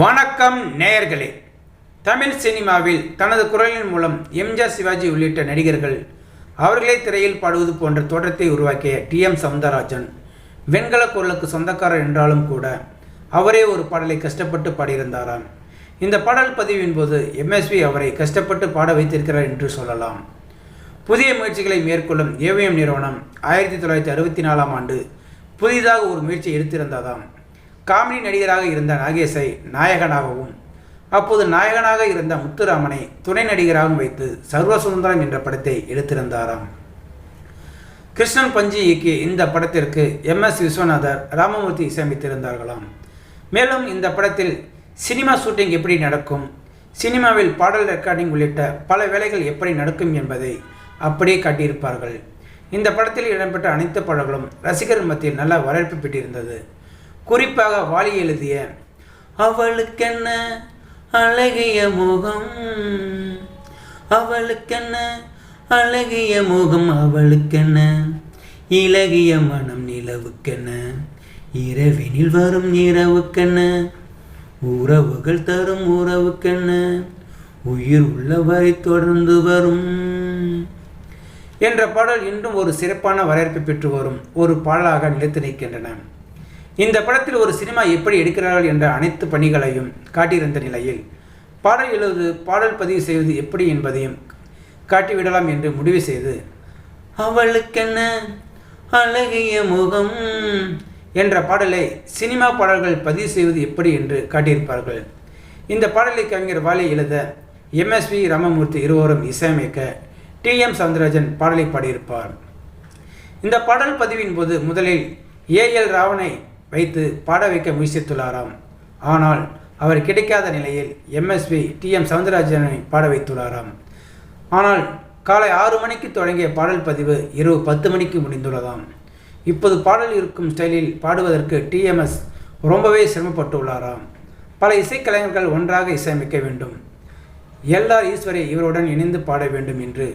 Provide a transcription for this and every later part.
வணக்கம் நேயர்களே. தமிழ் சினிமாவில் தனது குரலின் மூலம் எம்ஜிஆர் சிவாஜி உள்ளிட்ட நடிகர்கள் அவர்களே திரையில் பாடுவது போன்ற தோற்றத்தை உருவாக்கிய டி எம் சவுந்தரராஜன் வெண்கல குரலுக்கு சொந்தக்காரர் என்றாலும் கூட அவரே ஒரு பாடலை கஷ்டப்பட்டு பாடியிருந்தாராம். இந்த பாடல் பதிவின் போது எம்எஸ்வி அவரை கஷ்டப்பட்டு பாட வைத்திருக்கிறார் என்று சொல்லலாம். புதிய முயற்சிகளை மேற்கொள்ளும் ஏவிஎம் நிறுவனம் ஆயிரத்தி தொள்ளாயிரத்தி அறுபத்தி நாலாம் ஆண்டு புதிதாக ஒரு முயற்சி எடுத்திருந்ததாம். காமெடி நடிகராக இருந்த நாகேஷை நாயகனாகவும் அப்போது நாயகனாக இருந்த முத்துராமனை துணை நடிகராகவும் வைத்து சர்வ சுதந்திரம் என்ற படத்தை எடுத்திருந்தாராம். கிருஷ்ணன் பஞ்சி இயக்கிய இந்த படத்திற்கு எம் எஸ் விஸ்வநாதர் ராமமூர்த்தி இசையமைத்திருந்தார்களாம். மேலும் இந்த படத்தில் சினிமா ஷூட்டிங் எப்படி நடக்கும் சினிமாவில் பாடல் ரெக்கார்டிங் உள்ளிட்ட பல வேலைகள் எப்படி நடக்கும் என்பதை அப்படியே காட்டியிருப்பார்கள். இந்த படத்தில் இடம்பெற்ற அனைத்து பாடல்களும் ரசிகர் மத்தியில் நல்ல வரவேற்பு பெற்றிருந்தது. குறிப்பாக வாலி எழுதிய அவளுக்கென்ன அழகிய முகம்? அவளுக்கென்ன அழகிய முகம்? அவளுக்கென்ன இலகிய மனம் நிலவுக்கென்ன? இரவினில் வரும் இரவுக்கென்ன? உறவுகள் தரும் உறவுக்கென்ன? உயிர் உள்ளவரை தொடர்ந்து வரும். என்ற பாடல் இன்றும் ஒரு சிறப்பான வரவேற்பை பெற்று வரும் ஒரு பாடலாக நிலைத்து நிற்கின்றன. இந்த படத்தில் ஒரு சினிமா எப்படி எடுக்கிறார்கள் என்ற அனைத்து பணிகளையும் காட்டியிருந்த நிலையில் பாடல் எழுது பாடல் பதிவு செய்வது எப்படி என்பதையும் காட்டிவிடலாம் என்று முடிவு செய்து அவளுக்கென்ன அழகிய முகம்? என்ற பாடலை சினிமா பாடல்கள் பதிவு செய்வது எப்படி என்று காட்டியிருப்பார்கள். இந்த பாடலை கவிஞர் வாலி எழுத எம்எஸ்வி ராமமூர்த்தி இருவரும் இசையமைக்க டி. எம். சவுந்தரராஜன் பாடலை பாடியிருப்பார். இந்த பாடல் பதிவின் போது முதலில் ஏஎல் ராவனை வைத்து பாட வைக்க முயற்சித்துள்ளாராம். ஆனால் அவர் கிடைக்காத நிலையில் எம்எஸ்வி டி எம் சவுந்தரராஜனை பாட வைத்துள்ளாராம். ஆனால் காலை ஆறு மணிக்கு தொடங்கிய பாடல் பதிவு இரவு பத்து மணிக்கு முடிந்துள்ளதாம். இப்போது பாடல் இருக்கும் ஸ்டைலில் பாடுவதற்கு டிஎம்எஸ் ரொம்பவே சிரமப்பட்டுள்ளாராம். பல இசைக்கலைஞர்கள் ஒன்றாக இசையமைக்க வேண்டும். எல்ஆர் ஈஸ்வரி இவருடன் இணைந்து பாட வேண்டும் என்று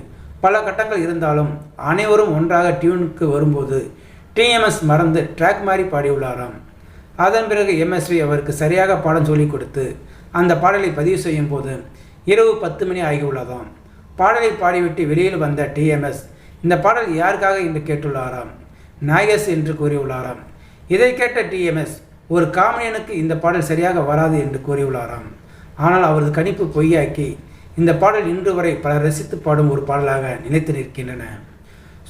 பல கட்டங்கள் இருந்தாலும் அனைவரும் ஒன்றாக டியூனுக்கு வரும்போது டிஎம்எஸ் மறந்து ட்ராக் மாதிரி பாடியுள்ளாராம். அதன் பிறகு எம்எஸ்வி அவருக்கு சரியாக பாடம் சொல்லிக் கொடுத்து அந்த பாடலை பதிவு செய்யும் போது இரவு பத்து மணி ஆகியுள்ளதாம். பாடலை பாடிவிட்டு வெளியில் வந்த டிஎம்எஸ் இந்த பாடல் யாருக்காக என்று கேட்டுள்ளாராம். நாயகஸ் என்று கூறியுள்ளாராம். இதை கேட்ட டிஎம்எஸ் ஒரு காமெடியனுக்கு இந்த பாடல் சரியாக வராது என்று கூறியுள்ளாராம். ஆனால் அவரது கணிப்பு பொய்யாக்கி இந்த பாடல் இன்று வரை பலர் ரசித்து பாடும் ஒரு பாடலாக நிலைத்து நிற்கின்றன.